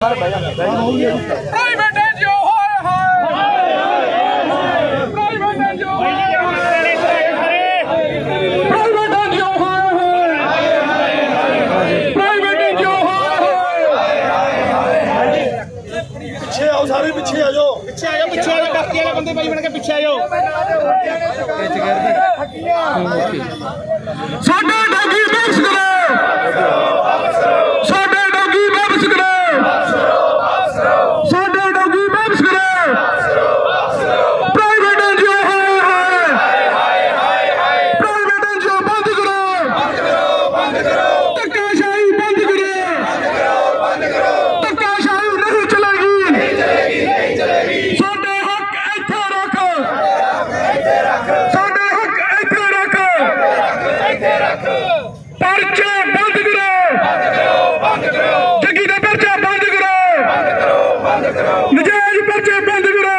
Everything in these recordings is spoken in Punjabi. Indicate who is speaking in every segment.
Speaker 1: ਪ੍ਰਾਈਵੇਟ ਐਨਜੀਓ ਹਾਏ ਹਾਏ ਪ੍ਰਾਈਵੇਟ ਐਨਜੀਓ ਹਾਏ ਪ੍ਰਾਈਵੇਟ ਐਨਜੀਓ ਹਾਏ ਪ੍ਰਾਈਵੇਟ ਐਨਜੀਓ ਹਾਏ
Speaker 2: ਪਿੱਛੇ ਆਓ ਸਾਰੇ ਪਿੱਛੇ ਆ ਜਾਓ
Speaker 3: ਪਿੱਛੇ ਆ ਜਾਓ ਪਿੱਛੇ ਆ ਜਾਓ ਡਾਕੀ ਵਾਲੇ ਬੰਦੇ ਬਾਈ ਬਣ ਕੇ ਪਿੱਛੇ ਆ ਜਾਓ
Speaker 1: ਸਾਡਾ ਡੋਗੀ ਵਾਪਸ ਕਰੋ ਸਾਡੇ ਡੋਗੀ ਵਾਪਸ ਕਰੋ ਸਾਡੇ ਡੋਗੀ ਵਾਪਸ ਕਰੋ ਪ੍ਰਾਈਵੇਟ ਐਨਜੀਓ ਹਾਏ ਹਾਏ ਪ੍ਰਾਈਵੇਟ ਐਨਜੀਓ ਬੰਦ ਕਰੋ ਬੰਦ ਕਰੋ ਧੱਕਾਸ਼ਾਹੀ ਬੰਦ ਕਰੋ ਧੱਕਾਸ਼ਾਹੀ ਨਹੀਂ ਚਲੇਗੀ ਸਾਡੇ ਹੱਕ ਇੱਥੇ ਰੱਖ ਸਾਡੇ ਹੱਕ ਇੱਥੇ ਰੱਖ ਪਰਚਾ ਬੰਦ ਕਰੋ ਬੰਦ ਕਰੋ ਜੱਗੀ ਦਾ ਪਰਚਾ ਬੰਦ ਕਰੋ ਬੰਦ ਕਰੋ ਨਜਾਇਜ਼ ਪਰਚੇ ਬੰਦ ਕਰੋ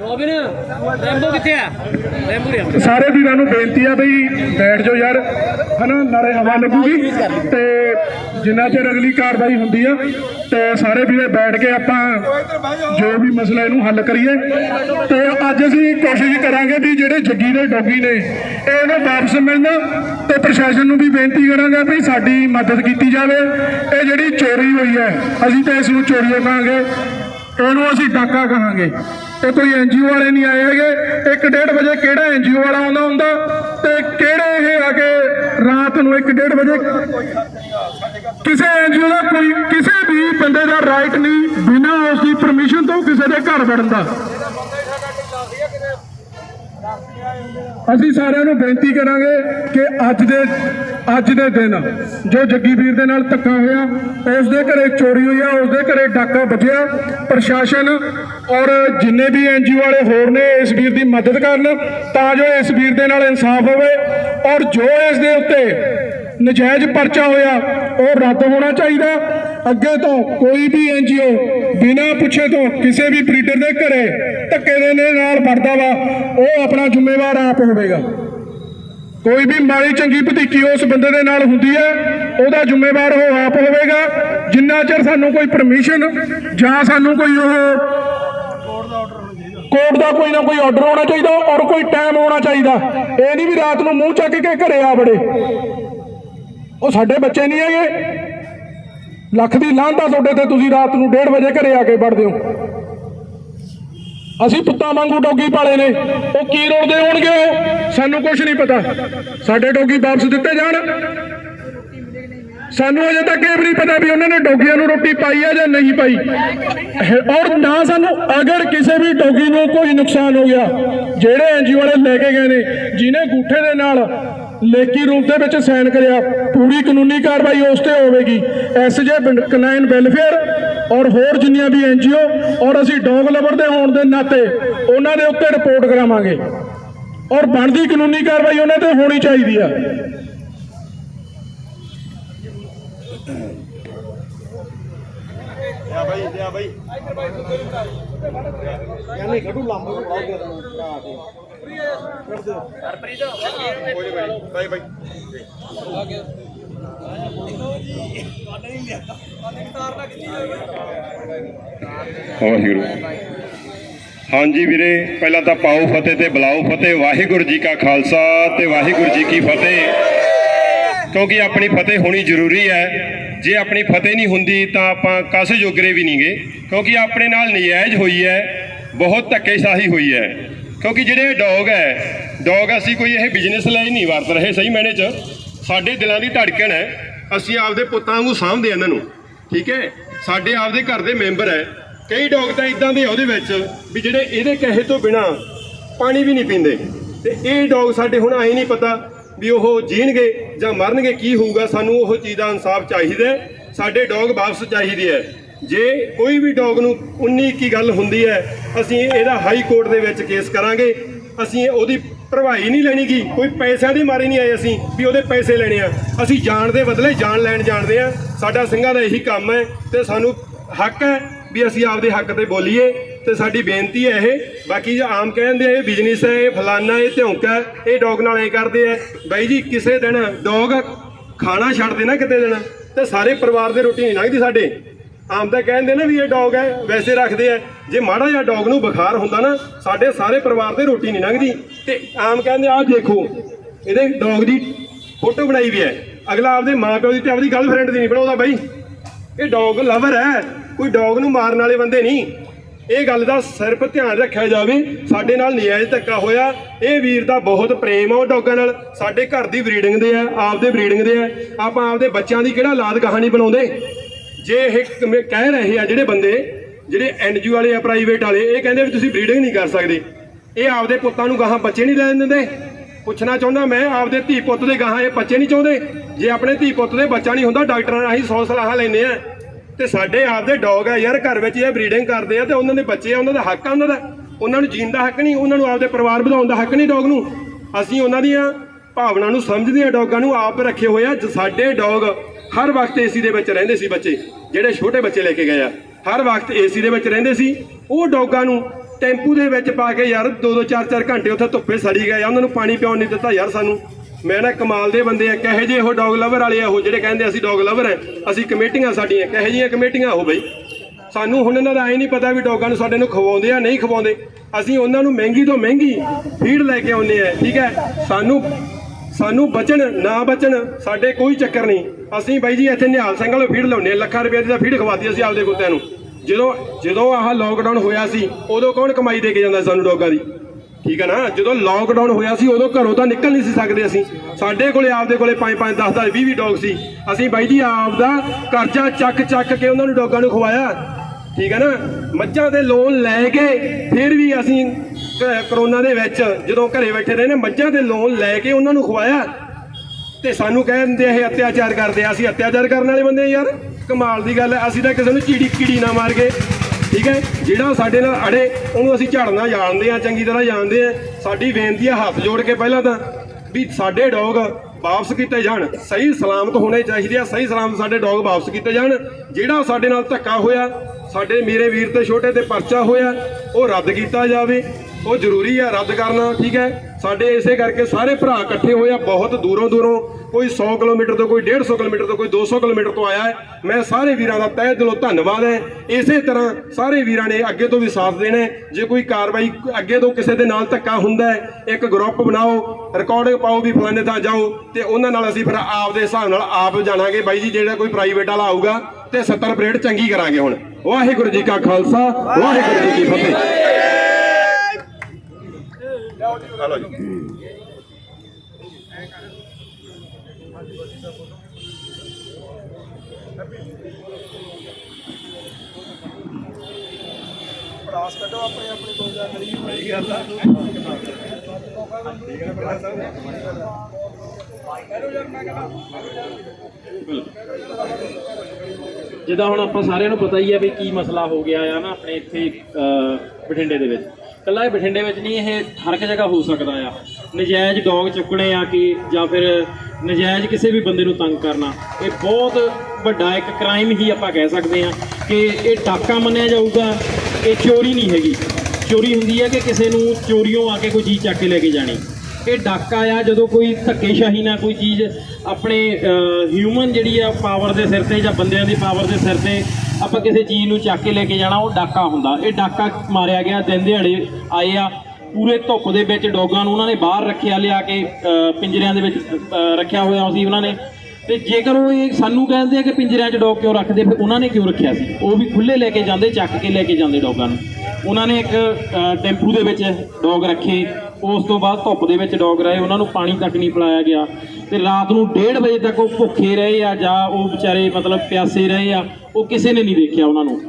Speaker 3: ਰੋਬਿਨ, ਰੈਂਬੋ ਕਿੱਥੇ ਆ? ਰੈਂਬੋ ਰਿਆ
Speaker 1: ਸਾਰੇ ਵੀਰਾਂ ਨੂੰ ਬੇਨਤੀ ਆ ਬਈ ਬੈਠ ਜਾਓ ਯਾਰ, ਹਨਾ, ਨਾਲੇ ਹਵਾ ਲੱਗੂਗੀ ਤੇ ਜਿੰਨਾ ਚਿਰ ਅਗਲੀ ਕਾਰਵਾਈ ਹੁੰਦੀ ਆ ਤੇ ਸਾਰੇ ਵੀਰੇ ਬੈਠ ਕੇ ਆਪਾਂ ਜੋ ਵੀ ਮਸਲਾ ਇਹਨੂੰ ਹੱਲ ਕਰੀਏ। ਤੇ ਅੱਜ ਅਸੀਂ ਕੋਸ਼ਿਸ਼ ਕਰਾਂਗੇ ਵੀ ਜਿਹੜੇ ਜੱਗੀ ਦੇ ਡੋਗੀ ਨੇ, ਇਹਨੂੰ ਵਾਪਸ ਮਿਲਣ ਤੇ ਪ੍ਰਸ਼ਾਸਨ ਨੂੰ ਵੀ ਬੇਨਤੀ ਕਰਾਂਗੇ ਵੀ ਸਾਡੀ ਮਦਦ ਕੀਤੀ ਜਾਵੇ। ਇਹ ਜਿਹੜੀ ਚੋਰੀ ਹੋਈ ਹੈ, ਅਸੀਂ ਤਾਂ ਇਸ ਨੂੰ ਚੋਰੀ ਕਹਾਂਗੇ, ਇਹਨੂੰ ਅਸੀਂ ਡਾਕਾ ਕਹਾਂਗੇ। ਤੇ ਕੋਈ ਐਨਜੀਓ ਵਾਲੇ ਨਹੀਂ ਆਏ ਹੈਗੇ। 1:30 ਵਜੇ ਕਿਹੜਾ ਐਨਜੀਓ ਵਾਲਾ ਆਉਂਦਾ ਹੁੰਦਾ? ਤੇ ਕਿਹੜੇ ਇਹ ਆ ਕੇ ਰਾਤ ਨੂੰ 1:30 ਵਜੇ ਕਿਸੇ ਐਨਜੀਓ ਦਾ ਕੋਈ, ਕਿਸੇ ਵੀ ਬੰਦੇ ਦਾ ਰਾਈਟ ਨਹੀਂ, ਬਿਨਾਂ ਉਸ ਦੀ ਪਰਮਿਸ਼ਨ ਤੋਂ ਕਿਸੇ ਦੇ ਘਰ ਵੜਨ ਦਾ। ਅਸੀਂ ਸਾਰਿਆਂ ਨੂੰ ਬੇਨਤੀ ਕਰਾਂਗੇ ਕਿ ਅੱਜ ਦੇ ਅੱਜ ਦੇ ਦਿਨ ਜੋ ਜੱਗੀ ਵੀਰ ਦੇ ਨਾਲ ਧੱਕਾ ਹੋਇਆ, ਉਸ ਦੇ ਘਰੇ ਚੋਰੀ ਹੋਈ ਆ, ਉਸ ਦੇ ਘਰੇ ਡਾਕਾ ਵੱਜਿਆ, ਪ੍ਰਸ਼ਾਸਨ ਔਰ ਜਿੰਨੇ ਵੀ ਐਨਜੀਓ ਵਾਲੇ ਹੋਰ ਨੇ ਇਸ ਵੀਰ ਦੀ ਮਦਦ ਕਰਨ, ਤਾਂ ਜੋ ਇਸ ਵੀਰ ਦੇ ਨਾਲ ਇਨਸਾਫ ਹੋਵੇ ਔਰ ਜੋ ਇਸ ਦੇ ਉੱਤੇ ਨਜਾਇਜ਼ ਪਰਚਾ ਹੋਇਆ, ਉਹ ਰੱਦ ਹੋਣਾ ਚਾਹੀਦਾ। ਅੱਗੇ ਤੋਂ ਕੋਈ ਵੀ ਐਨਜੀਓ ਬਿਨਾਂ ਪੁੱਛੇ ਤੋਂ ਕਿਸੇ ਵੀ ਬਰੀਡਰ ਦੇ ਘਰੇ ਧੱਕੇ ਦੇ ਨੇ ਨਾਲ ਵੜਦਾ ਵਾ, ਉਹ ਆਪਣਾ ਜ਼ਿੰਮੇਵਾਰ ਆਪ ਹੋਵੇਗਾ। ਕੋਈ ਵੀ ਮਾੜੀ ਚੰਗੀ ਭਤੀਕੀ ਉਸ ਬੰਦੇ ਦੇ ਨਾਲ ਹੁੰਦੀ ਹੈ, ਉਹਦਾ ਜ਼ਿੰਮੇਵਾਰ ਉਹ ਆਪ ਹੋਵੇਗਾ। ਜਿੰਨਾ ਚਿਰ ਸਾਨੂੰ ਕੋਈ ਪਰਮਿਸ਼ਨ ਜਾਂ ਸਾਨੂੰ ਕੋਈ ਉਹ ਕੋਰਟ ਦਾ ਕੋਈ ਨਾ ਕੋਈ ਆਰਡਰ ਹੋਣਾ ਚਾਹੀਦਾ ਔਰ ਕੋਈ ਟਾਈਮ ਹੋਣਾ ਚਾਹੀਦਾ। ਇਹ ਨਹੀਂ ਵੀ ਰਾਤ ਨੂੰ ਮੂੰਹ ਚੱਕ ਕੇ ਘਰੇ ਆ ਬੜੇ ਉਹ ਸਾਡੇ ਬੱਚੇ ਨਹੀਂ ਹੈਗੇ। ਲੱਖ ਦੀ ਲਾਂਦਾ ਤੁਹਾਡੇ ਤੇ ਤੁਸੀਂ ਰਾਤ ਨੂੰ 1:30 ਵਜੇ ਘਰੇ ਆ ਕੇ ਵੜਦੇ ਹੋ। ਅਸੀਂ ਪੁੱਤਾਂ ਵਾਂਗੂ ਡੋਗੀ ਪਾਲੇ ਨੇ। ਉਹ ਕੀ ਰੋੜਦੇ ਹੋਣਗੇ? ਉਹ ਸਾਨੂੰ ਕੁਝ ਨਹੀਂ ਪਤਾ। ਸਾਡੇ ਡੋਗੀ ਵਾਪਸ ਦਿੱਤੇ ਜਾਣ। ਸਾਨੂੰ ਅਜੇ ਤੱਕ ਇਹ ਵੀ ਨਹੀਂ ਪਤਾ ਵੀ ਉਹਨਾਂ ਨੇ ਡੋਗੀਆਂ ਨੂੰ ਰੋਟੀ ਪਾਈ ਆ ਜਾਂ ਨਹੀਂ ਪਾਈ। ਔਰ ਨਾ ਸਾਨੂੰ ਅਗਰ ਕਿਸੇ ਵੀ ਡੋਗੀ ਨੂੰ ਕੋਈ ਨੁਕਸਾਨ ਹੋ ਗਿਆ, ਜਿਹੜੇ ਐਨਜੀਓ ਵਾਲੇ ਲੈ ਕੇ ਗਏ ਨੇ ਜਿਨੇ ਗੂਠੇ ਦੇ ਨਾਲ ਲੇਕੀ ਰੂਪ ਦੇ ਵਿੱਚ ਸਾਈਨ ਕਰਿਆ। ਪੂਰੀ ਕਾਨੂੰਨੀ ਕਾਰਵਾਈ ਉਸ ਤੇ ਹੋਵੇਗੀ। ਐਸਜੇ ਕਨਾਈਨ ਵੈਲਫੇਅਰ ਔਰ ਹੋਰ ਜਿੰਨੀਆਂ ਵੀ ਐਨਜੀਓ ਔਰ ਅਸੀਂ ਡੌਗ ਲਵਰ ਦੇ ਹੋਣ ਦੇ ਨਾਤੇ ਉਹਨਾਂ ਦੇ ਉੱਤੇ ਰਿਪੋਰਟ ਕਰਾਵਾਂਗੇ। ਔਰ ਬਣਦੀ ਕਾਨੂੰਨੀ ਕਾਰਵਾਈ ਉਹਨਾਂ ਤੇ ਹੋਣੀ ਚਾਹੀਦੀ ਆ।
Speaker 2: ਲਿਆ ਬਾਈ, ਲਿਆ
Speaker 3: ਯਾਨੀ ਖੜੂ ਲੰਬ ਨੂੰ ਬੜਾ ਦੇ ਦੇਣਾ
Speaker 2: ਕੋਈ ਬਾਈ। ਬਾਈ ਬਾਈ।
Speaker 4: ਵਾਹਿਗੁਰੂ। ਹਾਂਜੀ ਵੀਰੇ ਪਹਿਲਾਂ ਤਾਂ ਪਾਓ ਫਤਿਹ ਤੇ ਬੁਲਾਓ ਫਤਿਹ। ਵਾਹਿਗੁਰੂ ਜੀ ਕਾ ਖਾਲਸਾ ਤੇ ਵਾਹਿਗੁਰੂ ਜੀ ਕੀ ਫਤਿਹ। ਕਿਉਂਕਿ ਆਪਣੀ ਫਤਿਹ ਹੋਣੀ ਜ਼ਰੂਰੀ ਹੈ। ਜੇ ਆਪਣੀ ਫਤਿਹ ਨਹੀਂ ਹੁੰਦੀ ਤਾਂ ਆਪਾਂ ਕਾਸੇ ਜੋਗਰੇ ਵੀ ਨਹੀਂਗੇ, ਕਿਉਂਕਿ ਆਪਣੇ ਨਾਲ ਨਜਾਇਜ਼ ਹੋਈ ਹੈ, ਬਹੁਤ ਧੱਕੇਸ਼ਾਹੀ ਹੋਈ ਹੈ। ਕਿਉਂਕਿ ਜਿਹੜੇ ਡੌਗ ਹੈ, ਡੌਗ ਅਸੀਂ ਕੋਈ ਇਹ ਬਿਜ਼ਨਸ ਲਈ ਨਹੀਂ ਵਰਤ ਰਹੇ, ਸਹੀ ਮੈਨੇ ਚ? ਸਾਡੇ ਦਿਲਾਂ ਦੀ ਧੜਕਣ ਹੈ, ਅਸੀਂ ਆਪਦੇ ਪੁੱਤਾਂ ਵਾਂਗੂ ਸਾਂਭਦੇ ਹਾਂ ਇਹਨਾਂ ਨੂੰ, ਠੀਕ ਹੈ? ਸਾਡੇ ਆਪਦੇ ਘਰ ਦੇ ਮੈਂਬਰ ਹੈ। ਕਈ ਡੌਗ ਤਾਂ ਇਦਾਂ ਦੇ ਉਹਦੇ ਵਿੱਚ ਵੀ ਜਿਹੜੇ ਇਹਦੇ ਕਹੇ ਤੋਂ ਬਿਨਾ ਪਾਣੀ ਵੀ ਨਹੀਂ ਪੀਂਦੇ। ਤੇ ਇਹ ਡੌਗ ਸਾਡੇ ਹੁਣ ਆਏ ਨਹੀਂ ਪਤਾ ਵੀ ਉਹ ਜੀਣਗੇ ਜਾਂ ਮਰਨਗੇ, ਕੀ ਹੋਊਗਾ? ਸਾਨੂੰ ਉਹ ਚੀਜ਼ ਦਾ ਇਨਸਾਫ ਚਾਹੀਦਾ ਸਾਡੇ ਡੌਗ ਵਾਪਸ ਚਾਹੀਦੇ ਹੈ। ਜੇ ਕੋਈ ਵੀ ਡੌਗ ਨੂੰ 19 ਕੀ ਗੱਲ ਹੁੰਦੀ ਹੈ, ਅਸੀਂ ਇਹਦਾ ਹਾਈ ਕੋਰਟ ਦੇ ਵਿੱਚ ਕੇਸ ਕਰਾਂਗੇ। ਅਸੀਂ ਉਹਦੀ ਭਰਵਾਈ ਨਹੀਂ ਲੈਣੀ ਗੀ। ਕੋਈ ਪੈਸਿਆਂ ਦੀ ਮਾਰੀ ਨਹੀਂ ਆਏ ਅਸੀਂ ਵੀ ਉਹਦੇ ਪੈਸੇ ਲੈਣੇ ਆ। ਅਸੀਂ ਜਾਣ ਦੇ ਬਦਲੇ ਜਾਨ ਲੈਣ ਜਾਣਦੇ ਆ। ਸਾਡਾ ਸਿੰਘਾਂ ਦਾ ਇਹੀ ਕੰਮ ਹੈ ਤੇ ਸਾਨੂੰ ਹੱਕ ਹੈ ਵੀ ਅਸੀਂ ਆਪਦੇ ਹੱਕ ਤੇ ਬੋਲੀਏ। ਤੇ ਸਾਡੀ ਬੇਨਤੀ ਹੈ ਇਹ। ਬਾਕੀ ਜੇ ਆਮ ਕਹਿੰਦੇ ਆ ਇਹ ਬਿਜ਼ਨਸ ਹੈ ਇਹ ਫਲਾਨਾ ਇਹ ਧੌਂਕਾ ਹੈ, ਇਹ ਡੌਗ ਨਾਲ ਐ ਕਰਦੇ ਆ। ਬਾਈ ਜੀ ਕਿਸੇ ਦਿਨ ਡੌਗ ਖਾਣਾ ਛੱਡ ਦੇ ਨਾ ਕਿਤੇ ਦਿਨ ਤੇ ਸਾਰੇ ਪਰਿਵਾਰ ਦੇ ਰੋਟੀ ਨਹੀਂ ਲੰਘਦੀ ਸਾਡੇ। ਆਮ ਤਾਂ ਕਹਿੰਦੇ ਨਾ ਵੀ ਇਹ ਡੌਗ ਹੈ ਵੈਸੇ ਰੱਖਦੇ ਆ। ਜੇ ਮਾੜਾ ਜਿਹਾ ਡੌਗ ਨੂੰ ਬੁਖਾਰ ਹੁੰਦਾ ਨਾ ਸਾਡੇ ਸਾਰੇ ਪਰਿਵਾਰ ਦੇ ਰੋਟੀ ਨਹੀਂ ਲੰਘਦੀ। ਤੇ ਆਮ ਕਹਿੰਦੇ ਆਹ ਦੇਖੋ ਇਹਦੇ ਡੌਗ ਦੀ ਫੋਟੋ ਬਣਾਈ ਵੀ ਹੈ। ਅਗਲਾ ਆਪਦੇ ਮਾਪਿਓ ਦੀ ਤੇ ਆਪਦੀ ਗਰਲਫ੍ਰੈਂਡ ਦੀ ਨਹੀਂ ਬਣਾਉਂਦਾ ਬਾਈ। ਇਹ ਡੌਗ ਲਵਰ ਹੈ ਕੋਈ ਡੌਗ ਨੂੰ ਮਾਰਨ ਵਾਲੇ ਬੰਦੇ ਨਹੀਂ। ਇਹ ਗੱਲ ਦਾ ਸਿਰਫ ਧਿਆਨ ਰੱਖਿਆ ਜਾਵੇ, ਸਾਡੇ ਨਾਲ ਨਜਾਇਜ਼ ਧੱਕਾ ਹੋਇਆ। ਇਹ ਵੀਰ ਦਾ ਬਹੁਤ ਪ੍ਰੇਮ ਆ ਉਹ ਡੌਗਾਂ ਨਾਲ। ਸਾਡੇ ਘਰ ਦੀ ਬਰੀਡਿੰਗ ਦੇ ਆ, ਆਪਦੇ ਬਰੀਡਿੰਗ ਦੇ ਆ। ਆਪਾਂ ਆਪਦੇ ਬੱਚਿਆਂ ਦੀ ਕਿਹੜਾ ਲਾਦ ਕਹਾਣੀ ਬਣਾਉਂਦੇ? ਜੇ ਇਹ ਕਿਵੇਂ ਕਹਿ ਰਹੇ ਆ ਜਿਹੜੇ ਬੰਦੇ, ਜਿਹੜੇ ਐਨਜੀਓ ਵਾਲੇ ਆ, ਪ੍ਰਾਈਵੇਟ ਵਾਲੇ, ਇਹ ਕਹਿੰਦੇ ਵੀ ਤੁਸੀਂ ਬਰੀਡਿੰਗ ਨਹੀਂ ਕਰ ਸਕਦੇ। ਇਹ ਆਪਦੇ ਪੁੱਤਾਂ ਨੂੰ ਗਾਹਾਂ ਬੱਚੇ ਨਹੀਂ ਲੈਣ ਦਿੰਦੇ। ਪੁੱਛਣਾ ਚਾਹੁੰਦਾ ਮੈਂ, ਆਪਦੇ ਧੀ ਪੁੱਤ ਦੇ ਗਾਹਾਂ ਇਹ ਬੱਚੇ ਨਹੀਂ ਚਾਹੁੰਦੇ। ਜੇ ਆਪਣੇ ਧੀ ਪੁੱਤ ਦੇ ਬੱਚਾ ਨਹੀਂ ਹੁੰਦਾ, ਡਾਕਟਰਾਂ ਨਾਲ ਅਸੀਂ 100 ਸਲਾਹਾਂ ਲੈਂਦੇ ਆ। ਤੇ ਸਾਡੇ ਆਪਦੇ ਡੌਗ ਆ ਯਾਰ, ਘਰ ਵਿੱਚ ਇਹ ਬਰੀਡਿੰਗ ਕਰਦੇ ਆ ਤੇ ਉਹਨਾਂ ਦੇ ਬੱਚੇ ਆ, ਉਹਨਾਂ ਦਾ ਹੱਕ ਆ ਉਹਨਾਂ ਦਾ। ਉਹਨਾਂ ਨੂੰ ਜੀਣ ਦਾ ਹੱਕ ਨਹੀਂ, ਉਹਨਾਂ ਨੂੰ ਆਪਦੇ ਪਰਿਵਾਰ ਵਧਾਉਣ ਦਾ ਹੱਕ ਨਹੀਂ ਡੌਗ ਨੂੰ। ਅਸੀਂ ਉਹਨਾਂ ਦੀਆਂ ਭਾਵਨਾ ਨੂੰ ਸਮਝਦੇ ਆ, ਡੌਗਾਂ ਨੂੰ ਆਪ ਰੱਖੇ ਹੋਏ ਆ। ਸਾਡੇ ਡੌਗ ਹਰ ਵਕਤ ਏਸੀ ਦੇ ਵਿੱਚ ਰਹਿੰਦੇ ਸੀ ਬੱਚੇ, ਜਿਹੜੇ ਛੋਟੇ ਬੱਚੇ ਲੈ ਕੇ ਗਏ ਆ। ਹਰ ਵਕਤ ਏਸੀ ਦੇ ਵਿੱਚ ਰਹਿੰਦੇ ਸੀ। ਉਹ ਡੌਗਾਂ ਨੂੰ ਟੈਂਪੂ ਦੇ ਵਿੱਚ ਪਾ ਕੇ ਯਾਰ 2-2 4-4 ਘੰਟੇ ਉੱਥੇ ਧੁੱਪੇ ਸੜੀ ਗਏ ਆ। ਉਹਨਾਂ ਨੂੰ ਪਾਣੀ ਪਿਆਉਣ ਨਹੀਂ ਦਿੱਤਾ ਯਾਰ ਸਾਨੂੰ। ਮੈਂ ਨਾ ਕਮਾਲ ਦੇ ਬੰਦੇ ਆ, ਕਹੇ ਜੇ ਉਹ ਡੌਗ ਲਵਰ ਵਾਲੇ ਆ ਉਹ ਜਿਹੜੇ ਕਹਿੰਦੇ ਅਸੀਂ ਡੌਗ ਲਵਰ ਆ, ਅਸੀਂ ਕਮੇਟੀਆਂ ਸਾਡੀਆਂ, ਕਹੇ ਜੀਆਂ ਕਮੇਟੀਆਂ ਉਹ ਬਈ? ਸਾਨੂੰ ਹੁਣ ਇਹਨਾਂ ਦਾ ਐ ਨਹੀਂ ਪਤਾ ਵੀ ਡੌਗਾਂ ਨੂੰ ਸਾਡੇ ਨੂੰ ਖਵਾਉਂਦੇ ਆ, ਨਹੀਂ ਖਵਾਉਂਦੇ। ਅਸੀਂ ਉਹਨਾਂ ਨੂੰ ਮਹਿੰਗੀ ਤੋਂ ਮਹਿੰਗੀ ਫੀਡ ਲੈ ਕੇ ਆਉਂਦੇ ਆ, ਠੀਕ ਹੈ? ਸਾਨੂੰ ਸਾਨੂੰ ਬਚਣ, ਨਾ ਬਚਣ ਸਾਡੇ ਕੋਈ ਚੱਕਰ ਨਹੀਂ। ਅਸੀਂ ਬਾਈ ਜੀ ਇੱਥੇ ਨਿਹਾਲ ਸਿੰਘ ਵਾਲੇ ਫੀਡ ਲਾਉਂਦੇ ਆ ਲੱਖਾਂ ਰੁਪਏ ਦੀ ਤਾਂ ਫੀਡ ਖਵਾਤੀ ਅਸੀਂ ਆਪਦੇ ਕੁੱਤਿਆਂ ਨੂੰ। ਜਦੋਂ ਜਦੋਂ ਆਹ ਲੋਕਡਾਊਨ ਹੋਇਆ ਸੀ, ਉਦੋਂ ਕੌਣ ਕਮਾਈ ਦੇ ਕੇ ਜਾਂਦਾ ਸਾਨੂੰ ਡੌਗਾਂ ਦੀ? ਠੀਕ ਹੈ ਨਾ? ਜਦੋਂ ਲੋਕਡਾਊਨ ਹੋਇਆ ਸੀ, ਉਦੋਂ ਘਰੋਂ ਤਾਂ ਨਿਕਲ ਨਹੀਂ ਸੀ ਸਕਦੇ ਅਸੀਂ। ਸਾਡੇ ਕੋਲੇ, ਆਪਦੇ ਕੋਲੇ 5 5 10 10 20 20 ਡੌਗ ਸੀ। ਅਸੀਂ ਬਾਈ ਜੀ ਆਪਦਾ ਕਰਜ਼ਾ ਚੱਕ ਚੱਕ ਕੇ ਉਹਨਾਂ ਨੂੰ ਡੌਗਾਂ ਨੂੰ ਖਵਾਇਆ। ਠੀਕ ਹੈ ਨਾ? ਮੱਝਾਂ ਦੇ ਲੋਨ ਲੈ ਕੇ ਫਿਰ ਵੀ ਅਸੀਂ ਕਰੋਨਾ ਦੇ ਵਿੱਚ ਜਦੋਂ ਘਰੇ ਬੈਠੇ ਰਹੇ ਨੇ, ਮੱਝਾਂ ਦੇ ਲੋਨ ਲੈ ਕੇ ਉਹਨਾਂ ਨੂੰ ਖਵਾਇਆ। ਤੇ ਸਾਨੂੰ ਕਹਿੰਦੇ ਇਹ ਅਤਿਆਚਾਰ ਕਰਦੇ ਆ। ਅਸੀਂ ਅਤਿਆਚਾਰ ਕਰਨ ਵਾਲੇ ਬੰਦੇ ਯਾਰ। ਕਮਾਲ ਦੀ ਗੱਲ ਹੈ ਅਸੀਂ ਤਾਂ ਕਿਸੇ ਨੂੰ ਚੀੜੀ ਕੀੜੀ ਨਾ ਮਾਰ ਕੇ ਠੀਕ ਹੈ? ਜਿਹੜਾ ਸਾਡੇ ਨਾਲ ਅੜੇ, ਉਹਨੂੰ ਅਸੀਂ ਝੜਨਾ ਜਾਣਦੇ ਆ ਚੰਗੀ ਤਰ੍ਹਾਂ ਜਾਣਦੇ ਆ ਸਾਡੀ ਬੇਨਤੀ ਆ, ਹੱਥ ਜੋੜ ਕੇ ਪਹਿਲਾਂ ਤਾਂ ਵੀ ਸਾਡੇ ਡੌਗ ਵਾਪਸ ਕੀਤੇ ਜਾਣ। ਸਹੀ ਸਲਾਮਤ ਹੋਣੇ ਚਾਹੀਦੇ ਆ, ਸਹੀ ਸਲਾਮਤ ਸਾਡੇ ਡੌਗ ਵਾਪਸ ਕੀਤੇ ਜਾਣ। ਜਿਹੜਾ ਸਾਡੇ ਨਾਲ ਧੱਕਾ ਹੋਇਆ, ਸਾਡੇ ਮੇਰੇ ਵੀਰ ਤੇ ਛੋਟੇ ਤੇ ਪਰਚਾ ਹੋਇਆ, ਉਹ ਰੱਦ ਕੀਤਾ ਜਾਵੇ। ਉਹ ਜ਼ਰੂਰੀ ਆ ਰੱਦ ਕਰਨਾ, ਠੀਕ ਹੈ? ਸਾਡੇ ਇਸੇ ਕਰਕੇ ਸਾਰੇ ਭਰਾ ਇਕੱਠੇ ਹੋਏ ਆ, ਬਹੁਤ ਦੂਰੋਂ ਦੂਰੋਂ। ਕੋਈ 100 ਕਿਲੋਮੀਟਰ ਤੋਂ ਕੋਈ 150 ਕਿਲੋਮੀਟਰ ਤੋਂ ਕੋਈ 200 ਕਿਲੋਮੀਟਰ ਤੋਂ ਆਇਆ ਹੈ। ਮੈਂ ਸਾਰੇ ਵੀਰਾਂ ਦਾ ਤਹਿ ਦਿਲੋਂ ਧੰਨਵਾਦ ਹੈ। ਇਸੇ ਤਰ੍ਹਾਂ ਸਾਰੇ ਵੀਰਾਂ ਨੇ ਅੱਗੇ ਤੋਂ ਵੀ ਸਾਥ ਦੇਣਾ ਜੇ ਕੋਈ ਕਾਰਵਾਈ ਅੱਗੇ ਤੋਂ ਕਿਸੇ ਦੇ ਨਾਲ ਧੱਕਾ ਹੁੰਦਾ ਹੈ, ਇੱਕ ਗਰੁੱਪ ਬਣਾਓ ਰਿਕਾਰਡਿੰਗ ਪਾਓ ਵੀ ਫਲਾਣੇ ਥਾਂ ਜਾਓ, ਤੇ ਉਹਨਾਂ ਨਾਲ ਅਸੀਂ ਫਿਰ ਆਪ ਦੇ ਹਿਸਾਬ ਨਾਲ ਆਪ ਜਾਣਾਂਗੇ ਬਾਈ ਜੀ, ਜਿਹੜਾ ਕੋਈ ਪ੍ਰਾਈਵੇਟ ਵਾਲਾ ਆਊਗਾ, ਤੇ 70 ਪਰੇਡ ਚੰਗੀ ਕਰਾਂਗੇ ਹੁਣ। ਵਾਹਿਗੁਰੂ ਜੀ ਕਾ ਖਾਲਸਾ, ਵਾਹਿਗੁਰੂ ਜੀ ਕੀ ਫਤਿਹ।
Speaker 2: ਹਲੋ ਜੀ ਪੜਾਸ ਕੱਢੋ ਆਪਣੇ ਆਪਣੇ ਦੋ ਜਾ ਕਰੀ ਸਹੀ ਗੱਲ ਆ
Speaker 3: ਜਿੱਦਾਂ ਹੁਣ ਆਪਾਂ ਸਾਰਿਆਂ ਨੂੰ ਪਤਾ ਹੀ ਆ ਵੀ ਕੀ ਮਸਲਾ ਹੋ ਗਿਆ ਆ ਨਾ ਆਪਣੇ ਇੱਥੇ ਬਠਿੰਡੇ ਦੇ ਵਿੱਚ। ਕੱਲਾ ਇਹ ਬਠਿੰਡੇ ਵਿੱਚ ਨਹੀਂ, ਇਹ ਹਰ ਇੱਕ ਜਗ੍ਹਾ ਹੋ ਸਕਦਾ ਆ। ਨਜਾਇਜ਼ ਡੌਗ ਚੁੱਕਣੇ ਆ ਕਿ ਜਾਂ ਫਿਰ ਨਜਾਇਜ਼ ਕਿਸੇ ਵੀ ਬੰਦੇ ਨੂੰ ਤੰਗ ਕਰਨਾ। ਇਹ ਬਹੁਤ ਵੱਡਾ ਇੱਕ ਕ੍ਰਾਈਮ ਹੀ ਆਪਾਂ ਕਹਿ ਸਕਦੇ ਆ ਕਿ ਇਹ ਡਾਕਾ ਮੰਨਿਆ ਜਾਊਗਾ, ਇਹ ਚੋਰੀ ਨਹੀਂ ਹੈਗੀ। ਚੋਰੀ ਹੁੰਦੀ ਹੈ ਕਿ ਕਿਸੇ ਨੂੰ ਚੋਰੀਓਂ ਆ ਕੇ ਕੋਈ ਚੀਜ਼ ਚੱਕ ਕੇ ਲੈ ਕੇ ਜਾਣੀ। ਇਹ ਡਾਕਾ ਆ, ਜਦੋਂ ਕੋਈ ਧੱਕੇਸ਼ਾਹੀ ਨਾਲ ਕੋਈ ਚੀਜ਼ ਆਪਣੇ ਹਿਊਮਨ ਜਿਹੜੀ ਆ ਪਾਵਰ ਦੇ ਸਿਰ ਤੇ ਜਾਂ ਬੰਦਿਆਂ ਦੀ ਪਾਵਰ ਦੇ ਸਿਰ ਤੇ ਆਪਾਂ ਕਿਸੇ ਚੀਜ਼ ਨੂੰ ਚੱਕ ਕੇ ਲੈ ਕੇ ਜਾਣਾ, ਉਹ ਡਾਕਾ ਹੁੰਦਾ। ਇਹ ਡਾਕਾ ਮਾਰਿਆ ਗਿਆ, ਦਿਨ ਦਿਹਾੜੇ ਆਏ ਆ। ਪੂਰੇ ਧੁੱਪ ਦੇ ਵਿੱਚ ਡੋਗਾਂ ਨੂੰ ਉਹਨਾਂ ਨੇ ਬਾਹਰ ਰੱਖਿਆ, ਲਿਆ ਕੇ ਪਿੰਜਰਿਆਂ ਦੇ ਵਿੱਚ ਰੱਖਿਆ ਹੋਇਆ ਸੀ ਉਹਨਾਂ ਨੇ। ਤੇ ਜੇਕਰ ਉਹ ਇਹ ਸਾਨੂੰ ਕਹਿੰਦੇ ਆ ਕਿ ਪਿੰਜਰਿਆਂ 'ਚ ਡੌਗ ਕਿਉਂ ਰੱਖਦੇ, ਫਿਰ ਉਹਨਾਂ ਨੇ ਕਿਉਂ ਰੱਖਿਆ ਸੀ? ਉਹ ਵੀ ਖੁੱਲੇ ਲੈ ਕੇ ਜਾਂਦੇ, ਚੱਕ ਕੇ ਲੈ ਕੇ ਜਾਂਦੇ ਡੌਗਾਂ ਨੂੰ। ਉਹਨਾਂ ਨੇ ਇੱਕ ਟੈਂਪੂ ਦੇ ਵਿੱਚ ਡੌਗ ਰੱਖੇ। ਉਸ ਤੋਂ ਬਾਅਦ ਧੁੱਪ ਦੇ ਵਿੱਚ ਡੌਗ ਰਹੇ, ਉਹਨਾਂ ਨੂੰ ਪਾਣੀ ਤੱਕ ਨਹੀਂ ਪਿਲਾਇਆ ਗਿਆ। ਤੇ ਰਾਤ ਨੂੰ 1:30 ਵਜੇ ਤੱਕ ਉਹ ਭੁੱਖੇ ਰਹੇ ਆ, ਜਾਂ ਉਹ ਵਿਚਾਰੇ ਮਤਲਬ ਪਿਆਸੇ ਰਹੇ ਆ, ਉਹ ਕਿਸੇ ਨੇ ਨਹੀਂ ਦੇਖਿਆ ਉਹਨਾਂ ਨੂੰ।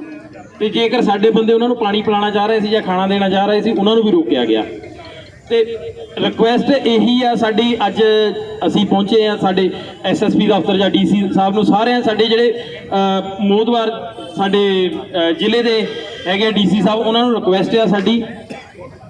Speaker 3: ਤੇ ਜੇਕਰ ਸਾਡੇ ਬੰਦੇ ਉਹਨਾਂ ਨੂੰ ਪਾਣੀ ਪਿਲਾਉਣਾ ਚਾਹ ਰਹੇ ਸੀ ਜਾਂ ਖਾਣਾ ਦੇਣਾ ਚਾਹ ਰਹੇ ਸੀ, ਉਹਨਾਂ ਨੂੰ ਵੀ ਰੋਕਿਆ ਗਿਆ। ਤੇ ਰਿਕੁਐਸਟ ਇਹੀ ਆ ਸਾਡੀ, ਅੱਜ ਅਸੀਂ ਪਹੁੰਚੇ ਆ ਸਾਡੇ ਐਸਐਸਪੀ ਦਫ਼ਤਰ ਜਾਂ ਡੀਸੀ ਸਾਹਿਬ ਨੂੰ, ਸਾਰਿਆਂ ਸਾਡੇ ਜਿਹੜੇ ਮੋਦਵਾਰ ਸਾਡੇ ਜ਼ਿਲ੍ਹੇ ਦੇ ਹੈਗੇ ਡੀਸੀ ਸਾਹਿਬ, ਉਹਨਾਂ ਨੂੰ ਰਿਕੁਐਸਟ ਆ ਸਾਡੀ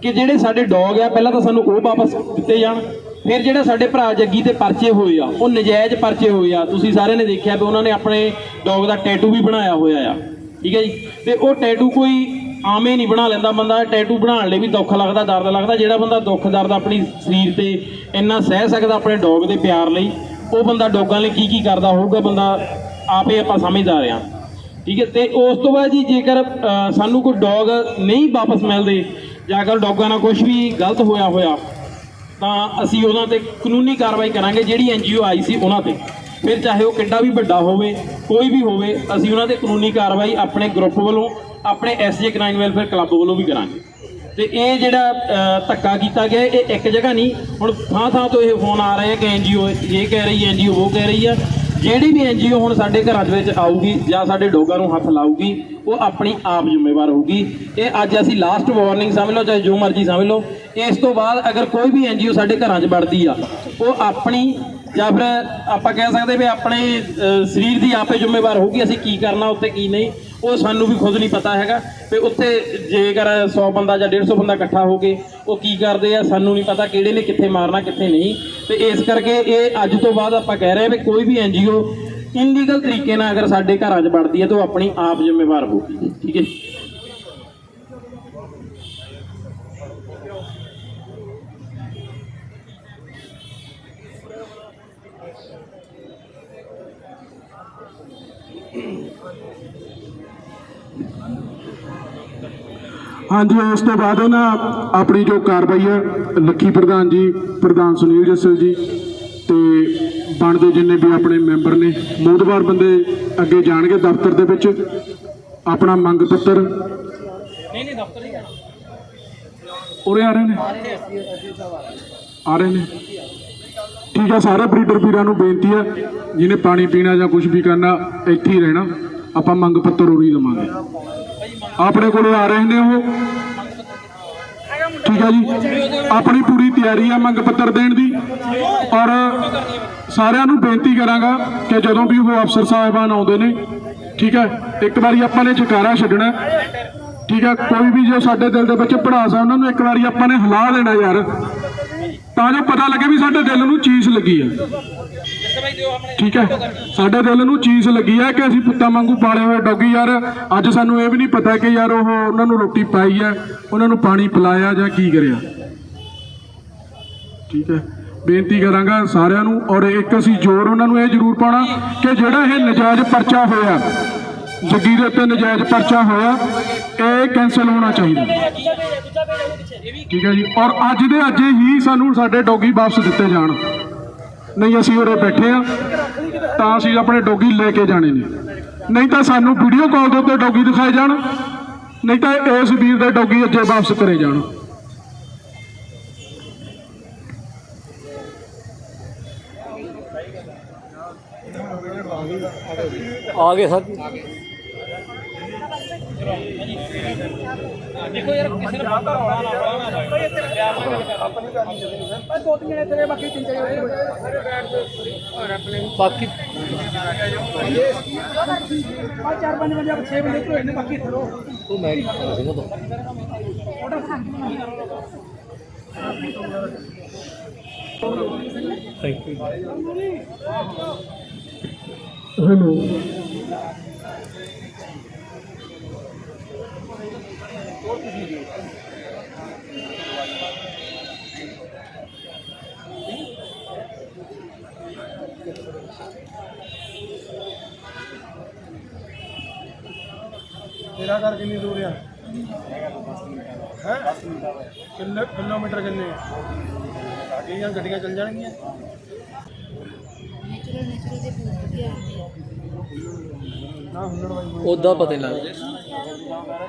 Speaker 3: ਕਿ ਜਿਹੜੇ ਸਾਡੇ ਡੌਗ ਆ, ਪਹਿਲਾਂ ਤਾਂ ਸਾਨੂੰ ਉਹ ਵਾਪਸ ਦਿੱਤੇ ਜਾਣ। ਫਿਰ ਜਿਹੜਾ ਸਾਡੇ ਭਰਾ ਜੱਗੀ ਤੇ ਪਰਚੇ ਹੋਏ ਆ, ਉਹ ਨਜਾਇਜ਼ ਪਰਚੇ ਹੋਏ ਆ। ਤੁਸੀਂ ਸਾਰਿਆਂ ਨੇ ਦੇਖਿਆ ਵੀ ਉਹਨਾਂ ਨੇ ਆਪਣੇ ਡੌਗ ਦਾ ਟੈਟੂ ਵੀ ਬਣਾਇਆ ਹੋਇਆ ਆ। ਠੀਕ ਹੈ ਜੀ? ਤੇ ਉਹ ਟੈਟੂ ਕੋਈ ਆਵੇਂ ਨਹੀਂ ਬਣਾ ਲੈਂਦਾ ਬੰਦਾ ਟੈਟੂ ਬਣਾਉਣ ਲਈ ਵੀ ਦੁੱਖ ਲੱਗਦਾ ਦਰਦ ਲੱਗਦਾ। ਜਿਹੜਾ ਬੰਦਾ ਦੁੱਖ ਦਰਦ ਆਪਣੀ ਸਰੀਰ ਤੇ ਇੰਨਾ ਸਹਿ ਸਕਦਾ ਆਪਣੇ ਡੌਗ ਦੇ ਪਿਆਰ ਲਈ, ਉਹ ਬੰਦਾ ਡੌਗਾਂ ਲਈ ਕੀ ਕੀ ਕਰਦਾ ਹੋਊਗਾ, ਬੰਦਾ ਆਪੇ ਆਪਾਂ ਸਮਝਦਾਰ ਆ ਠੀਕ ਹੈ, ਤੇ ਉਸ ਤੋਂ ਬਾਅਦ ਜੀ ਜੇਕਰ ਸਾਨੂੰ ਕੋਈ ਡੌਗ ਨਹੀਂ ਵਾਪਸ ਮਿਲਦੇ ਜਾਂ ਅਗਰ ਡੌਗਾਂ ਨਾਲ ਕੁਝ ਵੀ ਗਲਤ ਹੋਇਆ ਹੋਇਆ, ਤਾਂ ਅਸੀਂ ਉਹਨਾਂ ਤੇ ਕਾਨੂੰਨੀ ਕਾਰਵਾਈ ਕਰਾਂਗੇ, ਜਿਹੜੀ ਐਨਜੀਓ ਆਈ ਸੀ ਉਹਨਾਂ ਤੇ। ਫਿਰ ਚਾਹੇ ਉਹ ਕਿੱਡਾ ਵੀ ਵੱਡਾ ਹੋਵੇ ਕੋਈ ਵੀ ਹੋਵੇ, ਅਸੀਂ ਉਹਨਾਂ ਤੇ ਕਾਨੂੰਨੀ ਕਾਰਵਾਈ ਆਪਣੇ ਗਰੁੱਪ ਵੱਲੋਂ, ਆਪਣੇ ਐਸਜੇ ਕ੍ਰਾਈਮ ਵੈਲਫੇਅਰ ਕਲੱਬ ਵੱਲੋਂ ਵੀ ਕਰਾਂਗੇ। ਤੇ ਇਹ ਜਿਹੜਾ ਧੱਕਾ ਕੀਤਾ ਗਿਆ, ਇਹ ਇੱਕ ਜਗ੍ਹਾ ਨਹੀਂ, ਹੁਣ ਥਾਂ ਥਾਂ ਤੋਂ ਇਹ ਫੋਨ ਆ ਰਹੇ ਆ ਕਿ ਐਨਜੀਓ ਇਹ ਕਹਿ ਰਹੀ ਹੈ ਐਨਜੀਓ ਉਹ ਕਹਿ ਰਹੀ ਆ। ਜਿਹੜੀ ਵੀ ਐਨਜੀਓ ਹੁਣ ਸਾਡੇ ਘਰਾਂ ਦੇ ਵਿੱਚ ਆਊਗੀ ਜਾਂ ਸਾਡੇ ਡੋਗਾਂ ਨੂੰ ਹੱਥ ਲਾਊਗੀ, ਉਹ ਆਪਣੀ ਆਪ ਜ਼ਿੰਮੇਵਾਰ ਹੋਊਗੀ। ਇਹ ਅੱਜ ਅਸੀਂ ਲਾਸਟ ਵਾਰਨਿੰਗ ਸਮਝ ਲਓ, ਚਾਹੇ ਜੋ ਮਰਜ਼ੀ ਸਮਝ ਲਓ। ਇਸ ਤੋਂ ਬਾਅਦ ਅਗਰ ਕੋਈ ਵੀ ਐਨਜੀਓ ਸਾਡੇ ਘਰਾਂ 'ਚ ਵੜਦੀ ਆ, ਉਹ ਆਪਣੀ ਜਾਂ ਫਿਰ ਆਪਾਂ ਕਹਿ ਸਕਦੇ ਵੀ ਆਪਣੇ ਸਰੀਰ ਦੀ ਆਪੇ ਜ਼ਿੰਮੇਵਾਰ ਹੋਊਗੀ, ਅਸੀਂ ਕੀ ਕਰਨਾ ਉੱਤੇ, ਕੀ ਨਹੀਂ, ਉਹ ਸਾਨੂੰ ਵੀ ਖੁਦ ਨਹੀਂ ਪਤਾ ਹੈਗਾ। ਵੀ ਉੱਥੇ ਜੇਕਰ 100 ਬੰਦਾ ਜਾਂ 150 ਬੰਦਾ ਇਕੱਠਾ ਹੋ ਕੇ ਉਹ ਕੀ ਕਰਦੇ ਆ, ਸਾਨੂੰ ਨਹੀਂ ਪਤਾ ਕਿਹੜੇ ਨੇ ਕਿੱਥੇ ਮਾਰਨਾ, ਕਿੱਥੇ ਨਹੀਂ। ਤੇ ਇਸ ਕਰਕੇ ਇਹ ਅੱਜ ਤੋਂ ਬਾਅਦ ਆਪਾਂ ਕਹਿ ਰਹੇ ਹਾਂ ਵੀ ਕੋਈ ਵੀ ਐਨਜੀਓ ਇਨਲੀਗਲ ਤਰੀਕੇ ਨਾਲ ਅਗਰ ਸਾਡੇ ਘਰਾਂ 'ਚ ਵੜਦੀ ਹੈ, ਤਾਂ ਉਹ ਆਪਣੀ ਆਪ ਜ਼ਿੰਮੇਵਾਰ ਹੋਊਗੀ। ਠੀਕ ਹੈ
Speaker 5: ਹਾਂਜੀ ਇਸ ਤੋਂ ਬਾਅਦ ਨਾ ਆਪਣੀ ਜੋ ਕਾਰਵਾਈ ਹੈ ਲੱਖੀ ਪ੍ਰਧਾਨ ਜੀ ਪ੍ਰਧਾਨ ਸੁਨੀਲ ਜੱਸਲ ਜੀ ਤੇ ਬਣਦੇ ਜਿੰਨੇ ਵੀ ਆਪਣੇ ਮੈਂਬਰ ਨੇ ਮੋਦਵਾਰ ਬੰਦੇ ਅੱਗੇ ਜਾਣਗੇ ਦਫ਼ਤਰ ਦੇ ਵਿੱਚ। ਆਪਣਾ ਮੰਗ ਪੱਤਰ।
Speaker 3: ਨਹੀਂ ਨਹੀਂ ਦਫ਼ਤਰ ਨਹੀਂ ਜਾਣਾ।
Speaker 5: ਉਰੇ ਆ ਰਹੇ ਨੇ? ਆ ਰਹੇ ਨੇ? ਠੀਕ ਹੈ ਸਾਰੇ ਬਰੀਡਰ ਵੀਰਾਂ ਨੂੰ ਬੇਨਤੀ ਹੈ ਜਿਹਨੇ ਪਾਣੀ ਪੀਣਾ ਜਾਂ ਕੁਝ ਵੀ ਕਰਨਾ ਇੱਥੇ ਹੀ ਰਹਿਣਾ। ਆਪਾਂ ਮੰਗ ਪੱਤਰ ਉਰੀ ਦਵਾਂਗੇ। ਆਪਣੇ ਕੋਲੇ ਆ ਰਹੇ ਨੇ ਉਹ? ਠੀਕ ਹੈ ਜੀ। ਆਪਣੀ ਪੂਰੀ ਤਿਆਰੀ ਹੈ ਮੰਗ ਪੱਤਰ ਦੇਣ ਦੀ। ਔਰ ਸਾਰਿਆਂ ਨੂੰ ਬੇਨਤੀ ਕਰਾਂਗਾ ਕਿ ਜਦੋਂ ਵੀ ਉਹ ਅਫਸਰ ਸਾਹਿਬਾਨ ਆਉਂਦੇ ਨੇ, ਠੀਕ ਹੈ ਇੱਕ ਵਾਰੀ ਆਪਾਂ ਨੇ ਜਕਾਰਾ ਛੱਡਣਾ। ਠੀਕ ਹੈ ਕੋਈ ਵੀ ਜੋ ਸਾਡੇ ਦਿਲ ਦੇ ਵਿੱਚ ਭੜਾਸ ਆ ਉਹਨਾਂ ਨੂੰ ਇੱਕ ਵਾਰੀ ਆਪਾਂ ਨੇ ਹਿਲਾ ਦੇਣਾ ਯਾਰ। ਤਾਂ ਜੋ ਪਤਾ ਲੱਗੇ ਵੀ ਸਾਡੇ ਦਿਲ ਨੂੰ ਚੀਜ਼ ਲੱਗੀ ਹੈ ਠੀਕ ਹੈ। ਸਾਡੇ ਦਿਲ ਨੂੰ ਚੀਜ਼ ਲੱਗੀ ਹੈ ਕਿ ਅਸੀਂ ਪੁੱਤਾਂ ਵਾਂਗੂ ਪਾਲੇ ਹੋਏ ਡੌਗੀ ਯਾਰ। ਅੱਜ ਸਾਨੂੰ ਇਹ ਵੀ ਨਹੀਂ ਪਤਾ ਕਿ ਯਾਰ ਉਹ ਉਹਨਾਂ ਨੂੰ ਰੋਟੀ ਪਾਈ ਹੈ ਉਹਨਾਂ ਨੂੰ ਪਾਣੀ ਪਿਲਾਇਆ ਜਾਂ ਕੀ ਕਰਿਆ। ਠੀਕ ਹੈ। ਬੇਨਤੀ ਕਰਾਂਗਾ ਸਾਰਿਆਂ ਨੂੰ ਔਰ ਇੱਕ ਅਸੀਂ ਜ਼ੋਰ ਉਹਨਾਂ ਨੂੰ ਇਹ ਜ਼ਰੂਰ ਪਾਉਣਾ ਕਿ ਜਿਹੜਾ ਇਹ ਨਜਾਇਜ਼ ਪਰਚਾ ਹੋਇਆ ਜੱਗੀ ਦੇ ਉੱਤੇ ਨਜਾਇਜ਼ ਪਰਚਾ ਹੋਇਆ ਇਹ ਕੈਨਸਲ ਹੋਣਾ ਚਾਹੀਦਾ। ਠੀਕ ਹੈ ਜੀ। ਔਰ ਅੱਜ ਦੇ ਅੱਜ ਹੀ ਸਾਨੂੰ ਸਾਡੇ ਡੌਗੀ ਵਾਪਸ ਦਿੱਤੇ ਜਾਣ। ਨਹੀਂ, ਅਸੀਂ ਉਰੇ ਬੈਠੇ ਆ ਤਾਂ ਅਸੀਂ ਆਪਣੇ ਡੋਗੀ ਲੈ ਕੇ ਜਾਣੇ ਨੇ। ਨਹੀਂ ਤਾਂ ਸਾਨੂੰ ਵੀਡੀਓ ਕਾਲ ਦੇ ਉੱਤੇ ਡੋਗੀ ਦਿਖਾਏ ਜਾਣ। ਨਹੀਂ ਤਾਂ ਇਸ ਵੀਰ ਦੇ ਡੋਗੀ ਅੱਗੇ ਵਾਪਸ ਕਰੇ ਜਾਣ।
Speaker 6: ਆ ਗਏ ਸਰ।
Speaker 3: ਦੇਖੋ ਯਾਰ ਕਿਸੇ ਨੂੰ ਬੰਦਾ ਰੌਲਾ ਨਾ ਰੌਲਾ ਨਾ
Speaker 6: ਬਾਕੀ ਤੂੰ ਮੈਂ ਸਿੰਘ ਤੋਂ? ਥੈਂਕ ਯੂ
Speaker 5: ਹੈਲੋ
Speaker 2: ਤੇਰਾ ਘਰ ਕਿੰਨੀ ਦੂਰ ਆ? ਹੈ? ਕਿੰਨੇ ਕਿਲੋਮੀਟਰ ਕਿੰਨੇ ਸਾਡੀਆਂ ਗੱਡੀਆਂ ਚੱਲ ਜਾਣਗੀਆਂ?
Speaker 7: ਨੈਚੁਰਲ ਨੈਚੁਰਲ ਦੇ ਹੁੰਦੇ ਆ।
Speaker 2: ਨਾ ਹੁੰਦੜ
Speaker 6: ਉਦਾਂ ਪਤਾ ਨਹੀਂ ਲੱਗਦਾ।
Speaker 7: ਵਾਰ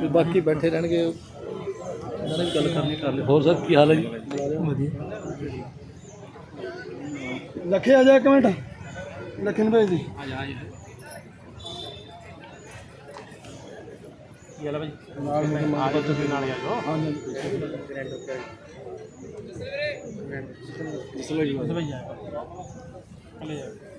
Speaker 6: ਤੇ ਬਾਕੀ ਬੈਠੇ ਰਹਿਣਗੇ। ਇਹਨਾਂ ਨੇ ਵੀ ਗੱਲ ਕਰਨੀ ਕਰ ਲਈ ਹੋਰ ਸਰ ਕੀ ਹਾਲ ਹੈ ਜੀ? ਵਧੀਆ।
Speaker 2: ਲੱਖੇ ਆ ਜਾ ਇੱਕ ਮਿੰਟ। ਲੱਖੇ ਨੂੰ ਭੇਜ ਦੀ
Speaker 3: ਗੱਲ ਭਾਈ?
Speaker 2: ਨਾਲ ਮੇਰੇ ਮਾਂ ਪੁੱਤ। ਦੇ ਨਾਲ ਆ ਜਾਓ। ਹਾਂ
Speaker 3: ਇਸ ਲਈ ਭਾਈ ਆ ਕੱਲੇ ਜਾ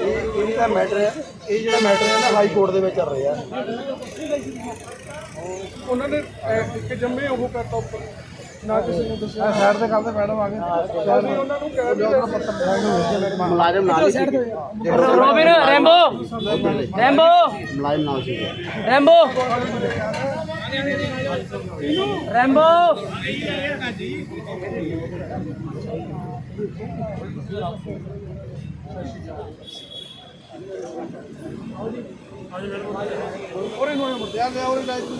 Speaker 2: ਇਹ ਜਿਹੜਾ ਮੈਟਰ ਹੈ। ਇਹ ਜਿਹੜਾ ਮੈਟਰ ਹੈ ਨਾ ਹਾਈ ਕੋਰਟ ਦੇ ਵਿੱਚ ਚੱਲ ਰਿਹਾ।
Speaker 8: ਉਹਨਾਂ ਨੇ ਇੱਕ ਜੰਮੇ ਉਹ ਕਰਤਾ ਉੱਪਰ। ਨਾ ਕਿਸੇ ਨੂੰ ਦੱਸਿਆ
Speaker 2: ਸਾਈਡ ਤੇ ਕਰਦੇ ਮੈਡਮ ਆ ਗਏ
Speaker 8: ਅਸੀਂ ਉਹਨਾਂ ਨੂੰ ਕਹਿ ਦਿੱਤਾ
Speaker 2: ਮੁਲਾਜ਼ਮ ਨਾਲ ਹੀ ਸੀ
Speaker 9: ਰੋਬਿਨ ਰੈਂਬੋ। ਰੈਂਬੋ।
Speaker 2: ਮੁਲਾਜ਼ਮ ਨਾਲ ਸੀ
Speaker 9: ਰੈਂਬੋ। ਰੈਂਬੋ।
Speaker 2: ਯਾਰ ਦੇ ਔਰ ਲਾਈਟ ਨੂੰ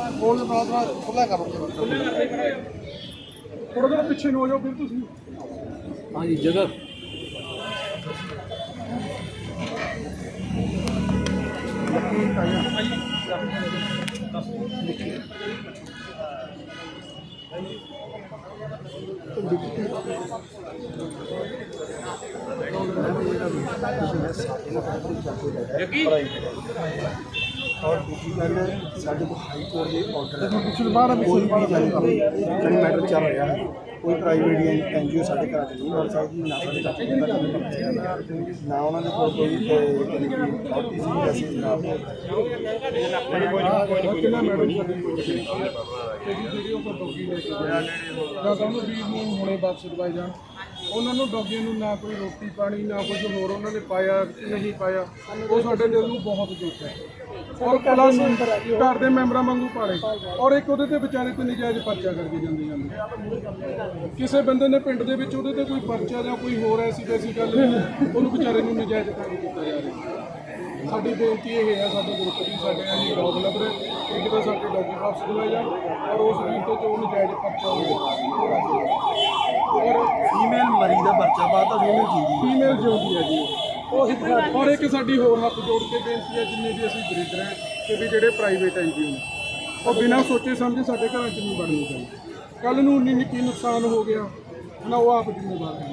Speaker 2: ਦੇ ਬਾਅਦ ਖੁੱਲਾ ਕਰ
Speaker 8: ਥੋੜਾ ਜਿਹਾ ਪਿੱਛੇ ਨੂੰ ਹੋ ਜਾਓ ਫਿਰ ਤੁਸੀਂ।
Speaker 6: ਹਾਂਜੀ ਜਗ੍ਹਾ।
Speaker 2: ਔਰ ਦੂਜੀ ਗੱਲ ਸਾਡੇ ਕੋਲ ਹਾਈ ਕੋਰਟ ਦੇ ਆਰਡਰ ਹੈ ਪਿਛਲੇ ਬਾਅਦ ਕੋਈ ਵੀ ਜਾਣਕਾਰੀ ਜਿਹੜੀ ਮੈਟਰ ਚੱਲ ਰਿਹਾ ਹੈ ਕੋਈ ਪ੍ਰਾਈਵੇਟ ਐਨਜੀਓ ਸਾਡੇ ਘਰ ਨਹੀਂ ਵੜ ਸਕਦੀ ਨਾ ਸਾਡੇ ਘਰ ਚ ਨਾ ਉਹਨਾਂ ਦੇ ਕੋਲ ਕੋਈ ਅਥਾਰਟੀ ਸੀ ਵੈਸੇ ਨਾ
Speaker 8: ਕਿੰਨਾ ਮੈਡਮ ਸਾਡੀ ਇਹਦੀ ਵੀਡੀਓ ਕੋ ਲੈ ਕੇ ਗਿਆ ਜਾਂ ਸਾਨੂੰ ਵੀਰ ਨੂੰ ਹੁਣੇ ਵਾਪਸ ਦਵਾਈ ਜਾਣ? ਉਹਨਾਂ ਨੂੰ ਡੋਗੀ ਨੂੰ ਨਾ ਕੋਈ ਰੋਟੀ ਪਾਣੀ ਨਾ ਕੁਝ ਹੋਰ ਉਹਨਾਂ ਨੇ ਪਾਇਆ ਨਹੀਂ ਪਾਇਆ। ਉਹ ਸਾਡੇ ਦਿਲ ਨੂੰ ਬਹੁਤ ਦੁੱਖ ਹੈ। ਔਰ ਪਲੱਸ ਘਰ ਦੇ ਮੈਂਬਰਾਂ ਵਾਂਗੂ ਪਾਲੇ। ਔਰ ਇੱਕ ਉਹਦੇ ਤੇ ਵਿਚਾਰੇ ਤੇ ਨਜਾਇਜ਼ ਪਰਚਾ ਕਰਕੇ ਜਾਂਦੇ ਜਾਂਦੇ। ਕਿਸੇ ਬੰਦੇ ਨੇ ਪਿੰਡ ਦੇ ਵਿੱਚ ਉਹਦੇ ਤੇ ਕੋਈ ਪਰਚਾ ਜਾਂ ਕੋਈ ਹੋਰ ਐਸੀ ਵੈਸੀ ਗੱਲ ਉਹਨੂੰ ਵਿਚਾਰੇ ਨੂੰ ਨਜਾਇਜ਼ ਤੰਗ ਕੀਤਾ ਜਾ ਰਿਹਾ। ਸਾਡੀ ਬੇਨਤੀ ਇਹ ਹੈ ਸਾਡੇ ਗਰੁੱਪ ਦੀ ਸਾਡੇ ਨਾਲ ਡੌਗ ਲੱਭ ਰਹੇ ਇੱਕ ਤਾਂ ਸਾਡੇ ਡੌਗੀ ਵਾਪਸ ਦਿਵਾਏ ਜਾਣ ਔਰ ਉਸ ਵੀਰ ਤੇ ਜੋ ਨਜਾਇਜ਼ ਪਰਚਾ ਹੋਵੇ
Speaker 2: ਫੀਮੇਲ ਮਰੀ ਦਾ ਪਰਚਾ ਬਾਅਦ ਤਾਂ ਫੀਮੇਲ ਜੀਂਦੀ
Speaker 8: ਫੀਮੇਲ ਜਿਉਂਦੀ ਹੈ ਜੀ ਉਹ। ਅਸੀਂ ਔਰ ਇੱਕ ਸਾਡੀ ਹੋਰ ਹੱਥ ਜੋੜ ਕੇ ਬੇਨਤੀ ਹੈ ਜਿੰਨੇ ਵੀ ਅਸੀਂ ਬਰੀਡਰ ਹਾਂ ਕਿ ਵੀ ਜਿਹੜੇ ਪ੍ਰਾਈਵੇਟ ਐਨਜੀਓ ਨੇ ਉਹ ਬਿਨਾਂ ਸੋਚੇ ਸਮਝੇ ਸਾਡੇ ਘਰਾਂ 'ਚ ਨਹੀਂ ਵੜਨੀ ਚਾਹੀਦੀ। ਕੱਲ ਨੂੰ ਉਨੀ ਨਿੱਕੀ ਨੁਕਸਾਨ ਹੋ ਗਿਆ ਨਾ ਉਹ ਆਪ ਜ਼ਿੰਮੇਵਾਰ ਹੈ